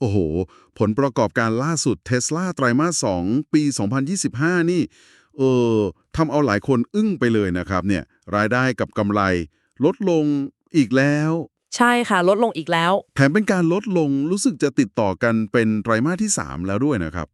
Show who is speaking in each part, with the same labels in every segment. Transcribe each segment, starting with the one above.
Speaker 1: โอ้โห ผลประกอบการล่าสุดเท sla ไตรมาส 2 ปี 2025 นี่ เออทำเอาหลายคนอึ้งไปเลยนะครับเนี่ย รายได้กับกำไร ลดลงอีกแล้ว
Speaker 2: ใช่ค่ะ ลดลงอีกแล้ว
Speaker 1: แถมเป็นการลดลงรู้สึกจะติดต่อกันเป็นไตรมาสที่ 3 แล้วด้วยนะครับ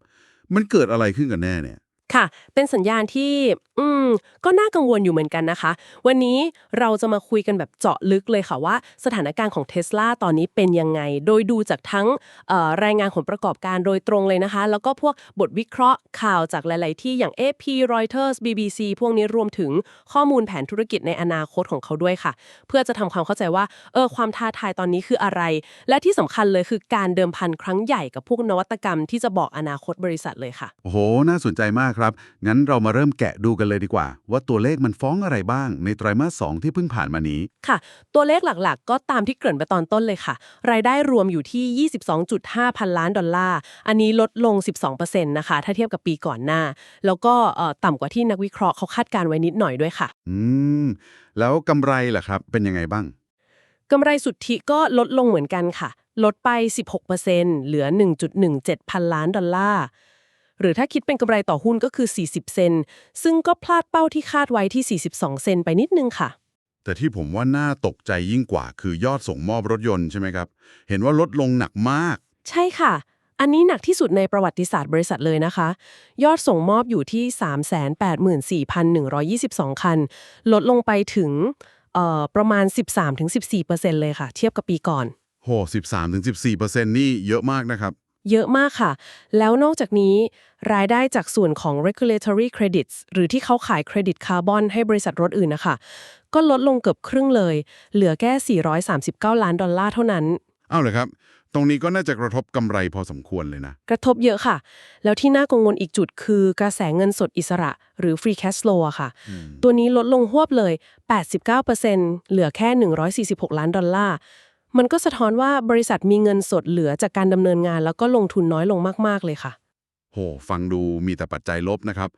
Speaker 1: มันเกิดอะไรขึ้นกันแน่เนี่ย
Speaker 2: ค่ะ เป็นสัญญาณที่ อืม ก็น่ากังวลอยู่เหมือนกันนะคะ วันนี้เราจะมาคุยกันแบบเจาะลึกเลยค่ะว่าสถานการณ์ของเท sla ตอนนี้เป็นยังไง โดยดูจากทั้งเอ่อรายงานผลประกอบการโดยตรงเลยนะคะ แล้วก็พวกบทวิเคราะห์ข่าวจากหลาย ๆ ที่อย่าง AP Reuters BBC พวกนี้รวมถึงข้อมูลแผนธุรกิจในอนาคตของเขาด้วยค่ะ เพื่อจะทำความเข้าใจว่า เออ ความท้าทายตอนนี้คืออะไร และที่สำคัญเลยคือการเดิมพันครั้งใหญ่กับพวกนวัตกรรมที่จะบอกอนาคตบริษัทเลยค่ะ
Speaker 1: โอ้โห น่าสนใจมากครับ งั้นเรามาเริ่มแกะดูกันเลยดีกว่า ว่าตัวเลขมันฟ้องอะไรบ้างในไตรมาส2ที่เพิ่งผ่านมานี้
Speaker 2: ค่ะ ตัวเลขหลักๆ ก็ตามที่เกริ่นไปตอนต้นเลยค่ะ รายได้รวมอยู่ที่ 22.5 พันล้านดอลลาร์ อันนี้ลดลง 12%นะคะ ถ้าเทียบกับปีก่อนหน้า แล้วก็เอ่อต่ำกว่าที่นักวิเคราะห์เขาคาดการณ์ไว้นิดหน่อยด้วยค่ะ
Speaker 1: อืม แล้วกำไรล่ะครับ เป็นยังไงบ้าง
Speaker 2: กำไรสุทธิก็ลดลงเหมือนกันค่ะ ลดไป 16%เหลือ 1.17 พันล้านดอลลาร์ หรือถ้าคิดเป็นกำไรต่อหุ้นก็คือ 40 เซนต์ซึ่งก็พลาดเป้าที่คาดไว้ที่ 42 เซนต์ไปนิดนึงค่ะ
Speaker 1: แต่ที่ผมว่าน่าตกใจยิ่งกว่าคือยอดส่งมอบรถยนต์ใช่ไหมครับ เห็นว่าลดลงหนักมาก
Speaker 2: ใช่ค่ะ อันนี้หนักที่สุดในประวัติศาสตร์บริษัทเลยนะคะ ยอดส่งมอบอยู่ที่ 384,122 คัน ลดลงไปถึงเอ่อประมาณ 13-14%เลยค่ะ เทียบกับปีก่อน
Speaker 1: โห13-14%นี่เยอะมากนะครับ
Speaker 2: เยอะมากค่ะ แล้วนอกจากนี้รายได้จากส่วนของ regulatory credits หรือที่เขาขายเครดิตคาร์บอนให้บริษัทรถอื่นนะคะ ก็ลดลงเกือบครึ่งเลย เหลือแค่ 439 ล้านดอลลาร์เท่านั้น
Speaker 1: อ้าวเลยครับตรงนี้ก็น่าจะกระทบกำไรพอสมควรเลยนะ
Speaker 2: กระทบเยอะค่ะ แล้วที่น่ากังวลอีกจุดคือกระแสเงินสดอิสระ หรือ free cash flow อะค่ะ ตัวนี้ลดลงหวบเลย 89%เหลือแค่ 146 ล้านดอลลาร์ มันก็สะท้อนว่าบริษัทมีเงินสดเหลือจากการดำเนินงาน แล้วก็ลงทุนน้อยลงมาก ๆ เลยค่ะ
Speaker 1: โห ฟังดูมีแต่ปัจจัยลบนะครับ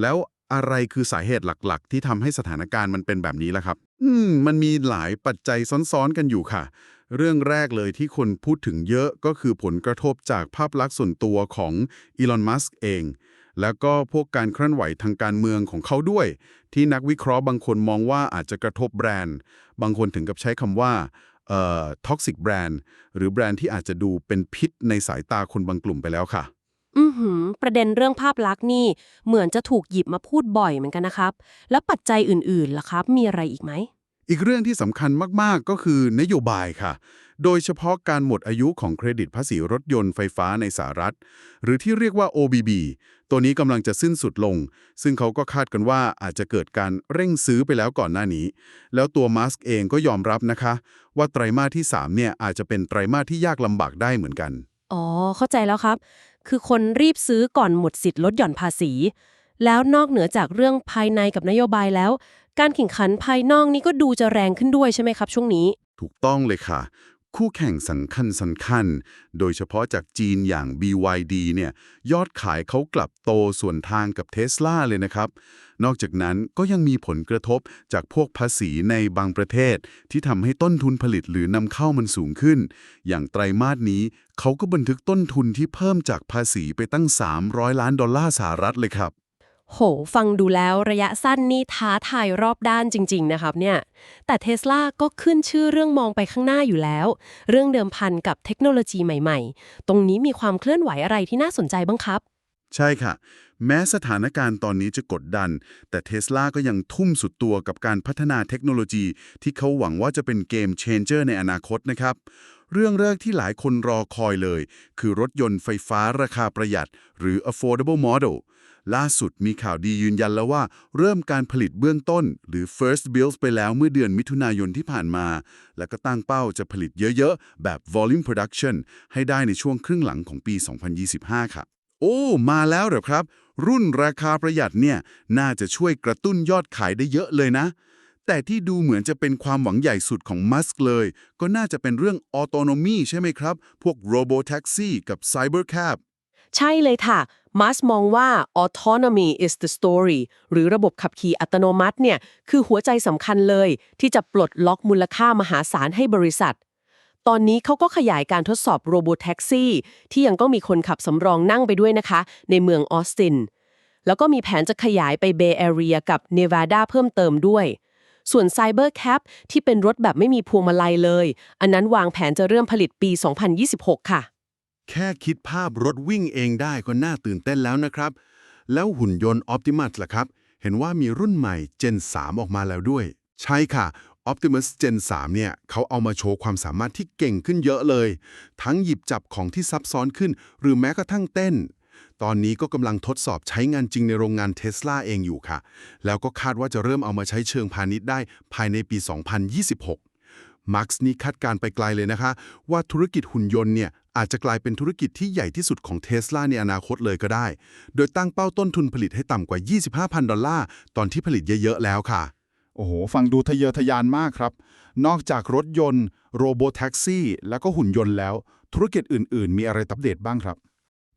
Speaker 1: แล้วอะไรคือสาเหตุหลัก ๆ ที่ทำให้สถานการณ์มันเป็นแบบนี้ล่ะครับ อืม มันมีหลายปัจจัยซ้อนๆกันอยู่ค่ะ เรื่องแรกเลยที่คนพูดถึงเยอะก็คือผลกระทบจากภาพลักษณ์ส่วนตัวของอีลอน มัสก์เอง แล้วก็พวกการเคลื่อนไหวทางการเมืองของเขาด้วย ที่นักวิเคราะห์บางคนมองว่าอาจจะกระทบแบรนด์ บางคนถึงกับใช้คำว่า เอ่อ toxic brand หรือแบรนด์ที่อาจจะดูเป็นพิษในสายตาคนบางกลุ่มไปแล้วค่ะ
Speaker 2: อือหือ ประเด็นเรื่องภาพลักษณ์นี่ เหมือนจะถูกหยิบมาพูดบ่อยเหมือนกันนะครับ แล้วปัจจัยอื่นๆล่ะครับ มีอะไรอีกไหม
Speaker 1: อีกเรื่องที่สำคัญมากๆก็คือนโยบายค่ะ โดยเฉพาะการหมดอายุของเครดิตภาษีรถยนต์ไฟฟ้าในสหรัฐ หรือที่เรียกว่า OBB ตัวนี้กำลังจะสิ้นสุดลง ซึ่งเขาก็คาดกันว่าอาจจะเกิดการเร่งซื้อไปแล้วก่อนหน้านี้ แล้วตัวมัสก์เองก็ยอมรับนะคะ ว่าไตรมาสที่3เนี่ยอาจจะเป็นไตรมาสที่ยากลำบากได้เหมือนกัน
Speaker 2: อ๋อ เข้าใจแล้วครับ คือคนรีบซื้อก่อนหมดสิทธิ์ลดหย่อนภาษี แล้วนอกเหนือจากเรื่องภายในกับนโยบายแล้ว การแข่งขันภายนอกนี่ก็ดูจะแรงขึ้นด้วยใช่ไหมครับ ช่วงนี้
Speaker 1: ถูกต้องเลยค่ะ คู่แข่งสำคัญสำคัญ โดยเฉพาะจากจีนอย่าง BYD เนี่ยยอดขายเขากลับโตส่วนทางกับเท sla เลยนะครับ นอกจากนั้นก็ยังมีผลกระทบจากพวกภาษีในบางประเทศ ที่ทำให้ต้นทุนผลิตหรือนำเข้ามันสูงขึ้น อย่างไตรมาสนี้เขาก็บันทึกต้นทุนที่เพิ่มจากภาษีไปตั้ง 300 ล้านดอลลาร์สหรัฐเลยครับ
Speaker 2: โห ฟังดูแล้วระยะสั้นนี่ท้าทายรอบด้านจริง ๆ นะครับเนี่ย แต่เทสลาก็ขึ้นชื่อเรื่องมองไปข้างหน้าอยู่แล้ว เรื่องเดิมพันกับเทคโนโลยีใหม่ ๆ ตรงนี้มีความเคลื่อนไหวอะไรที่น่าสนใจบ้างครับ
Speaker 1: ใช่ค่ะ แม้สถานการณ์ตอนนี้จะกดดัน แต่เท sla ก็ยังทุ่มสุดตัวกับการพัฒนาเทคโนโลยี ที่เขาหวังว่าจะเป็นเกมเชนเจอร์ในอนาคตนะครับเรื่องแรกที่หลายคนรอคอยเลย คือรถยนต์ไฟฟ้าราคาประหยัด หรือ affordable model ล่าสุดมีข่าวดียืนยันแล้วว่า เริ่มการผลิตเบื้องต้น หรือ first builds ไปแล้วเมื่อเดือนมิถุนายนที่ผ่านมา แล้วก็ตั้งเป้าจะผลิตเยอะๆ แบบ volume production ให้ได้ในช่วงครึ่งหลังของปี 2025 ค่ะ โอ้ มาแล้วเหรอครับ รุ่นราคาประหยัดเนี่ยน่าจะช่วยกระตุ้นยอดขายได้เยอะเลยนะ แต่ที่ดูเหมือนจะเป็นความหวังใหญ่สุดของมัสก์เลย ก็น่าจะเป็นเรื่องออโตโนมีใช่ไหมครับ พวก robo taxi กับ cyber cab
Speaker 2: ใช่เลยค่ะมัสมองว่า autonomy is the story หรือระบบขับขี่อัตโนมัติเนี่ยคือหัวใจสำคัญเลย ที่จะปลดล็อกมูลค่ามหาศาลให้บริษัท ตอนนี้เขาก็ขยายการทดสอบโรบอทแท็กซี่ที่ยังต้องมีคนขับสำรองนั่งไปด้วยนะคะ ในเมืองออสติน แล้วก็มีแผนจะขยายไปเบย์แอเรียกับเนวาดาเพิ่มเติมด้วยส่วน Cyber Cap ที่เป็นรถแบบไม่มีพวงมาลัยเลย อันนั้นวางแผนจะเริ่มผลิตปี 2026 ค่ะ
Speaker 3: แค่คิดภาพรถวิ่งเองได้ก็น่าตื่นเต้นแล้วนะครับ แล้วหุ่นยนต์ Optimus ล่ะครับ เห็นว่ามีรุ่นใหม่ Gen 3 ออกมาแล้วด้วย ใช่ค่ะ Optimus Gen 3 เนี่ย เขาเอามาโชว์ความสามารถที่เก่งขึ้นเยอะเลย ทั้งหยิบจับของที่ซับซ้อนขึ้น หรือแม้กระทั่งเต้น ตอนนี้ก็กำลังทดสอบใช้งานจริงในโรงงานเทสลาเองอยู่ค่ะ แล้วก็คาดว่าจะเริ่มเอามาใช้เชิงพาณิชย์ได้ภายในปี 2026มาร์กส์นี่คาดการณ์ไปไกลเลยนะคะ ว่าธุรกิจหุ่นยนต์เนี่ย อาจจะกลายเป็นธุรกิจที่ใหญ่ที่สุดของเท sla ในอนาคตเลยก็ได้ โดยตั้งเป้าต้นทุนผลิตให้ต่ำกว่า 25,000 ดอลลาร์ ตอนที่ผลิตเยอะๆแล้วค่ะ
Speaker 4: โอ้โห ฟังดูทะเยอทะยานมากครับ นอกจากรถยนต์ โรบอทแท็กซี่ แล้วก็หุ่นยนต์แล้ว ธุรกิจอื่น ๆ มีอะไรอัปเดตบ้างครับ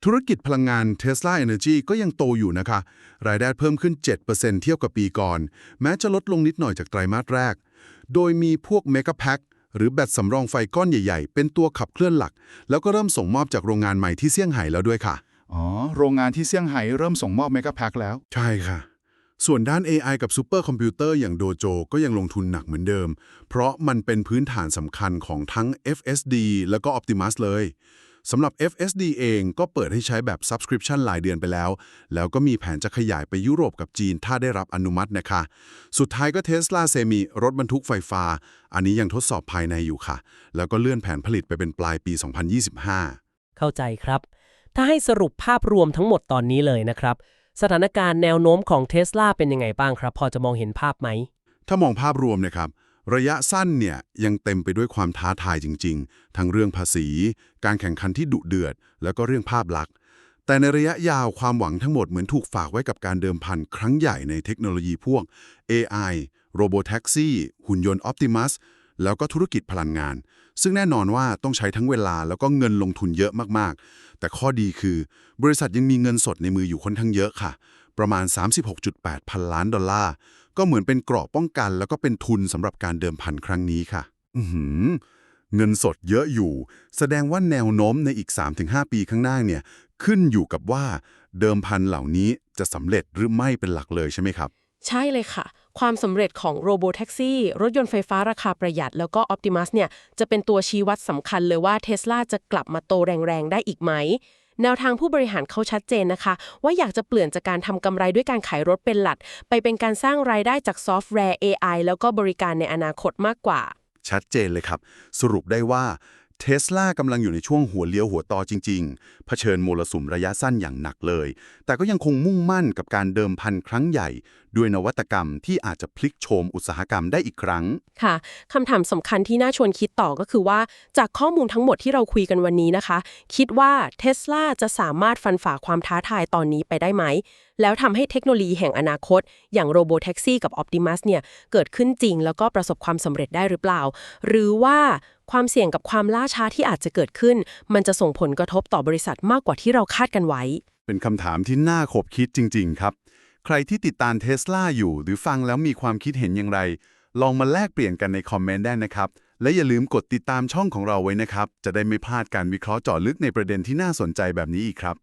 Speaker 1: ธุรกิจพลังงาน Tesla Energy ก็ยังโตอยู่นะคะ รายได้เพิ่มขึ้น 7%เทียบกับปีก่อน แม้จะลดลงนิดหน่อยจากไตรมาสแรก โดยมีพวก Mega Pack หรือแบตสำรองไฟก้อนใหญ่ๆ เป็นตัวขับเคลื่อนหลัก แล้วก็เริ่มส่งมอบจากโรงงานใหม่ที่เซี่ยงไฮ้แล้วด้วยค่ะ
Speaker 4: อ๋อ โรงงานที่เซี่ยงไฮ้เริ่มส่งมอบเมกะแพ็คแล้ว
Speaker 1: ใช่ค่ะ ส่วนด้าน AI กับซูเปอร์คอมพิวเตอร์อย่างโดโจก็ยังลงทุนหนักเหมือนเดิม เพราะมันเป็นพื้นฐานสำคัญของทั้ง FSD แล้วก็ Optimus เลย สำหรับ FSD เองก็เปิดให้ใช้แบบ Subscription รายเดือนไปแล้ว แล้วก็มีแผนจะขยายไปยุโรปกับจีนถ้าได้รับอนุมัตินะคะ สุดท้ายก็ Tesla Semi รถบรรทุกไฟฟ้า อันนี้ยังทดสอบภายในอยู่ค่ะ แล้วก็เลื่อนแผนผลิตไปเป็นปลายปี 2025
Speaker 5: เข้าใจครับ ถ้าให้สรุปภาพรวมทั้งหมดตอนนี้เลยนะครับ สถานการณ์แนวโน้มของเท sla เป็นยังไงบ้างครับ พอจะมองเห็นภาพไหม
Speaker 1: ถ้ามองภาพรวมนะครับ ระยะสั้นเนี่ยยังเต็มไปด้วยความท้าทายจริง ๆ ทั้งเรื่องภาษี การแข่งขันที่ดุเดือด แล้วก็เรื่องภาพลักษณ์ แต่ในระยะยาวความหวังทั้งหมดเหมือนถูกฝากไว้กับการเดิมพันครั้งใหญ่ในเทคโนโลยีพวก AI โรบอทแท็กซี่หุ่นยนต์ Optimus แล้วก็ธุรกิจพลังงาน ซึ่งแน่นอนว่าต้องใช้ทั้งเวลาแล้วก็เงินลงทุนเยอะมากๆ แต่ข้อดีคือ บริษัทยังมีเงินสดในมืออยู่ค่อนข้างเยอะค่ะ ประมาณ 36.8 พันล้านดอลลาร์ ก็เหมือนเป็นกราะป้องกัน แล้วก็เป็นทุนสำหรับการเดิมพันครั้งนี้ค่ะ อืเงินสดเยอะอยู่ แสดงว่าแนวโน้มในอีก 3-5 ปีข้างหน้าเนี่ยขึ้นอยู่กับว่าเดิมพันเหล่านี้จะสำเร็จหรือไม่เป็นหลักเลยใช่ไหมครับ
Speaker 2: ใช่เลยค่ะ ความสำเร็จของโรบอทแท็กซี่รถยนต์ไฟฟ้าราคาประหยัด แล้วก็ Optimus เนี่ยจะเป็นตัวชี้วัดสำคัญเลยว่า Tesla จะกลับมาโตแรงๆ ได้อีกไหม แนวทางผู้บริหารเขาชัดเจนนะคะ ว่าอยากจะเปลี่ยนจากการทำกำไรด้วยการขายรถเป็นหลัก ไปเป็นการสร้างรายได้จากซอฟต์แวร์ AI แล้วก็บริการในอนาคตมากกว่า
Speaker 1: ชัดเจนเลยครับ สรุปได้ว่าเทสลากำลังอยู่ในช่วงหัวเลี้ยวหัวต่อจริงๆ เผชิญมลสุมระยะสั้นอย่างหนักเลย แต่ก็ยังคงมุ่งมั่นกับการเดิมพันครั้งใหญ่ด้วยนวัตกรรมที่อาจจะพลิกโฉมอุตสาหกรรมได้อีกครั้ง
Speaker 2: ค่ะคำถามสำคัญที่น่าชวนคิดต่อก็คือว่า จากข้อมูลทั้งหมดที่เราคุยกันวันนี้นะคะ คิดว่าเทสลาจะสามารถฟันฝ่าความท้าทายตอนนี้ไปได้ไหม แล้วทำให้เทคโนโลยีแห่งอนาคต อย่างโรบอทแท็กซี่กับ Optimus เนี่ยเกิดขึ้นจริง แล้วก็ประสบความสำเร็จได้หรือเปล่า หรือว่าความเสี่ยงกับความล่าช้าที่อาจจะเกิดขึ้น มันจะส่งผลกระทบต่อบริษัทมากกว่าที่เราคาดกันไว้
Speaker 1: เป็นคำถามที่น่าขบคิดจริง ๆ ครับ ใครที่ติดตามเทสลาอยู่ หรือฟังแล้วมีความคิดเห็นอย่างไร ลองมาแลกเปลี่ยนกันในคอมเมนต์ได้นะครับ และอย่าลืมกดติดตามช่องของเราไว้นะครับ จะได้ไม่พลาดการวิเคราะห์เจาะลึกในประเด็นที่น่าสนใจแบบนี้อีกครับ